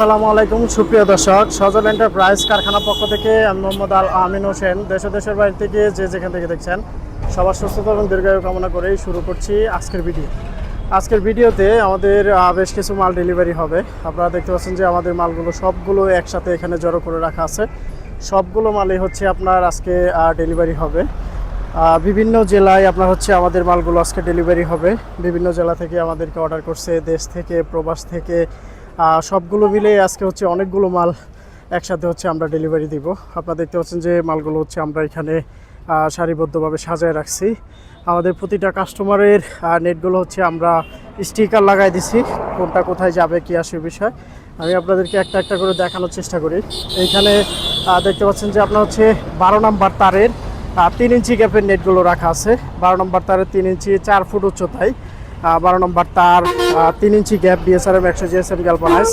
আসসালামু আলাইকুম, সুপ্রিয় দর্শক। সজল এন্টারপ্রাইজ কারখানা পক্ষ থেকে আমি মোহাম্মদ আল আমিন হোসেন। দেশ দেশের বাইরে থেকে যে যেখান থেকে দেখছেন, সবার সুস্থতা এবং দীর্ঘায়ু কামনা করেই শুরু করছি আজকের ভিডিও। আজকের ভিডিওতে আমাদের বেশ কিছু মাল ডেলিভারি হবে। আপনারা দেখতে পাচ্ছেন যে আমাদের মালগুলো সবগুলো একসাথে এখানে জড়ো করে রাখা আছে। সবগুলো মালই হচ্ছে আপনার আজকে ডেলিভারি হবে। বিভিন্ন জেলায় আপনার হচ্ছে আমাদের মালগুলো আজকে ডেলিভারি হবে। বিভিন্ন জেলা থেকে আমাদেরকে অর্ডার করছে দেশ থেকে, প্রবাস থেকে সবগুলো মিলে আজকে হচ্ছে অনেকগুলো মাল একসাথে হচ্ছে আমরা ডেলিভারি দিব। আপনারা দেখতে পাচ্ছেন যে মালগুলো হচ্ছে আমরা এখানে সারিবদ্ধভাবে সাজায় রাখছি। আমাদের প্রতিটা কাস্টমারের নেটগুলো হচ্ছে আমরা স্টিকার লাগাই দিছি, কোনটা কোথায় যাবে, কি আসে বিষয়। আমি আপনাদেরকে একটা একটা করে দেখানোর চেষ্টা করি। এইখানে দেখতে পাচ্ছেন যে আপনার হচ্ছে বারো নাম্বার তারের তিন ইঞ্চি গ্যাপের নেটগুলো রাখা আছে। বারো নম্বর তারের তিন ইঞ্চি চার ফুট উচ্চতায়। বারো নম্বর তার তিন ইঞ্চি গ্যাপ বিএসআরএম একশো জিএসএম গ্যালপানাইজ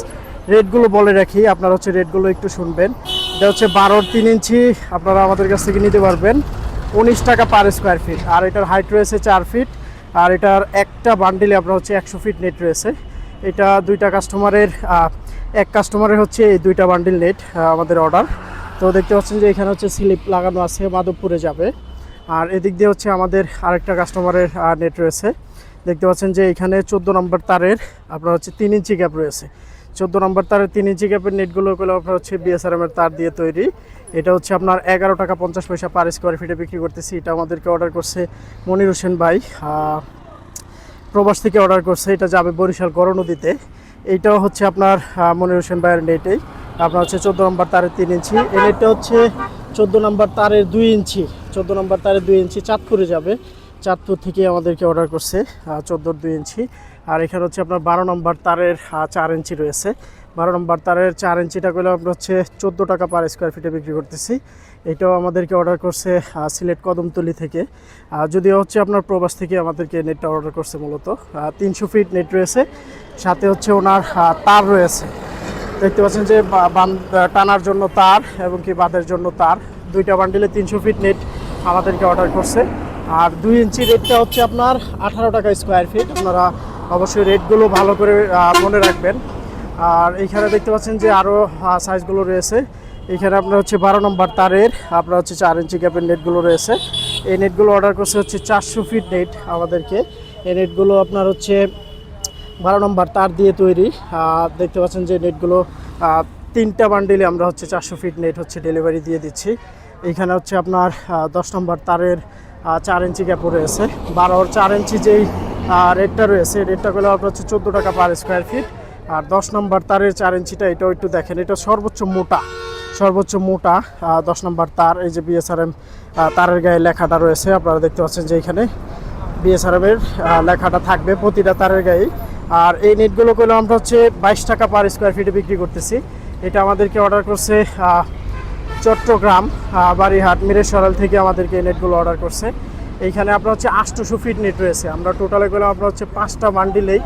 রেটগুলো বলে রাখি, আপনারা হচ্ছে রেটগুলো একটু শুনবেন। এটা হচ্ছে বারোর তিন ইঞ্চি, আপনারা আমাদের কাছ থেকে নিতে পারবেন। উনিশ টাকা পার স্কোয়ার ফিট আর এটার হাইট রয়েছে চার ফিট আর এটার একটা বান্ডিলে আপনার হচ্ছে একশো ফিট নেট রয়েছে। এটা দুইটা কাস্টমারের এক কাস্টমারের হচ্ছে এই দুইটা বান্ডিল নেট আমাদের অর্ডার তো দেখতে পাচ্ছেন যে এখানে হচ্ছে স্লিপ লাগানো আছে মাধবপুরে যাবে। আর এদিক দিয়ে হচ্ছে আমাদের আরেকটা কাস্টমারের নেট রয়েছে। দেখতে পাচ্ছেন যে এখানে চোদ্দ নম্বর তারের আপনার হচ্ছে তিন ইঞ্চি গ্যাপ রয়েছে। চোদ্দ নম্বর তারের তিন ইঞ্চি গ্যাপের নেটগুলো গুলো আপনার হচ্ছে বিএসআরএম এর তার দিয়ে তৈরি। এটা হচ্ছে আপনার এগারো টাকা পঞ্চাশ পয়সা পার স্কোয়ার ফিটে বিক্রি করতেছি। এটা আমাদেরকে অর্ডার করছে মনির হোসেন ভাই। প্রবাস থেকে অর্ডার করছে। এটা যাবে বরিশাল গড় নদীতে। এইটাও হচ্ছে আপনার মনির হোসেন ভাইয়ের নেটেই আপনার হচ্ছে চোদ্দ নম্বর তারের তিন ইঞ্চি। এই নেটটা হচ্ছে চোদ্দ নম্বর তারের দুই ইঞ্চি। চোদ্দ নম্বর তারের দুই ইঞ্চি চাঁদপুরে যাবে। চাঁদপুর থেকে আমাদেরকে অর্ডার করছে চোদ্দোর দুই ইঞ্চি। আর এখানে হচ্ছে আপনার বারো নম্বর তারের চার ইঞ্চি রয়েছে। বারো নম্বর তারের চার ইঞ্চিটা করলে আমরা হচ্ছে চোদ্দ টাকা পার স্কোয়ার ফিটে বিক্রি করতেছি। এটাও আমাদেরকে অর্ডার করছে সিলেট কদমতলি থেকে। যদিও হচ্ছে আপনার প্রবাস থেকে আমাদেরকে নেটটা অর্ডার করছে মূলত। তিনশো ফিট নেট রয়েছে। সাথে হচ্ছে ওনার তার রয়েছে। দেখতে পাচ্ছেন যে টানার জন্য তার এবং কি বাঁধের জন্য তার। দুইটা বান্ডিলে তিনশো ফিট নেট আমাদেরকে অর্ডার করছে। আর দুই ইঞ্চি রেটটা হচ্ছে আপনার আঠারো টাকা স্কোয়ার ফিট আপনারা অবশ্যই রেটগুলো ভালো করে মনে রাখবেন। আর এইখানে দেখতে পাচ্ছেন যে আরও সাইজগুলো রয়েছে। এখানে আপনার হচ্ছে বারো নম্বর তারের, আপনার হচ্ছে চার ইঞ্চি গ্যাপের নেটগুলো রয়েছে। এই নেটগুলো অর্ডার করছে হচ্ছে চারশো ফিট নেট আমাদেরকে। এই নেটগুলো আপনার হচ্ছে বারো নম্বর তার দিয়ে তৈরি। দেখতে পাচ্ছেন যে নেটগুলো তিনটা বান্ডিলে আমরা হচ্ছে চারশো ফিট নেট হচ্ছে ডেলিভারি দিয়ে দিচ্ছি। এইখানে হচ্ছে আপনার দশ নম্বর তারের চার ইঞ্চি ক্যাপও রয়েছে। বারোর চার ইঞ্চি যেই রেটটা রয়েছে, রেটটা করলে আপনার হচ্ছে চোদ্দ টাকা পার স্কোয়ার ফিট আর দশ নম্বর তারের চার ইঞ্চিটা, এটাও একটু দেখেন, এটা সর্বোচ্চ মোটা সর্বোচ্চ মোটা দশ নম্বর তার এই যে বিএসআরএম তারের গায়ে লেখাটা রয়েছে, আপনারা দেখতে পাচ্ছেন যে এখানে বিএসআরএমের লেখাটা থাকবে প্রতিটা তারের গায়ে আর এই নেটগুলো করলে আমরা হচ্ছে বাইশ টাকা পার স্কোয়ার ফিটে বিক্রি করতেছি। এটা আমাদেরকে অর্ডার করছে চট্টগ্রাম বাড়িহাট মিরের সরাল থেকে আমাদেরকে এই নেটগুলো অর্ডার করছে। এইখানে আপনার হচ্ছে আটশোশো ফিট নেট রয়েছে। আমরা টোটালে গেলে আপনার হচ্ছে পাঁচটা বান্ডিলেই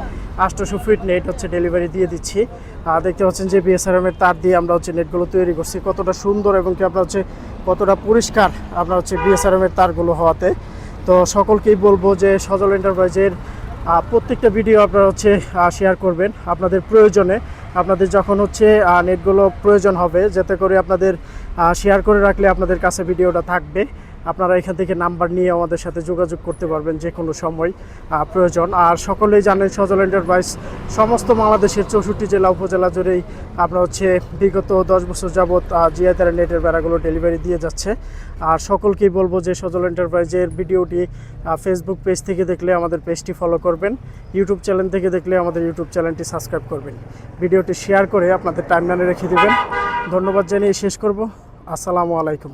আটশোশো ফিট নেট হচ্ছে ডেলিভারি দিয়ে দিচ্ছি। দেখতে পাচ্ছেন যে বিএসআরএম এর তার দিয়ে আমরা হচ্ছে নেটগুলো তৈরি করছি। কতটা সুন্দর এবং কি আপনার হচ্ছে কতটা পরিষ্কার আপনার হচ্ছে বিএসআরএম এর তারগুলো হওয়াতে। তো সকলকেই বলব যে সজল এন্টারপ্রাইজের প্রত্যেকটা ভিডিও আপনারা হচ্ছে শেয়ার করবেন আপনাদের প্রয়োজনে। আপনাদের যখন হচ্ছে নেটগুলো প্রয়োজন হবে, যাতে করে আপনাদের শেয়ার করে রাখলে আপনাদের কাছে ভিডিওটা থাকবে। আপনারা এখান থেকে নাম্বার নিয়ে আমাদের সাথে যোগাযোগ করতে পারবেন যে কোনো সময় প্রয়োজন। আর সকলেই জানেন সজল এন্টারপ্রাইজ সমস্ত বাংলাদেশের চৌষট্টি জেলা উপজেলা জুড়েই আপনার হচ্ছে বিগত দশ বছর যাবৎ জিআই তারা নেটের বেড়াগুলো ডেলিভারি দিয়ে যাচ্ছে। আর সকলকেই বলব যে সজল এন্টারপ্রাইজের ভিডিওটি ফেসবুক পেজ থেকে দেখলে আমাদের পেজটি ফলো করবেন। ইউটিউব চ্যানেল থেকে দেখলে আমাদের ইউটিউব চ্যানেলটি সাবস্ক্রাইব করবেন। ভিডিওটি শেয়ার করে আপনাদের টাইমলাইনে রেখে দেবেন। ধন্যবাদ জানিয়ে শেষ করব। আসসালামু আলাইকুম।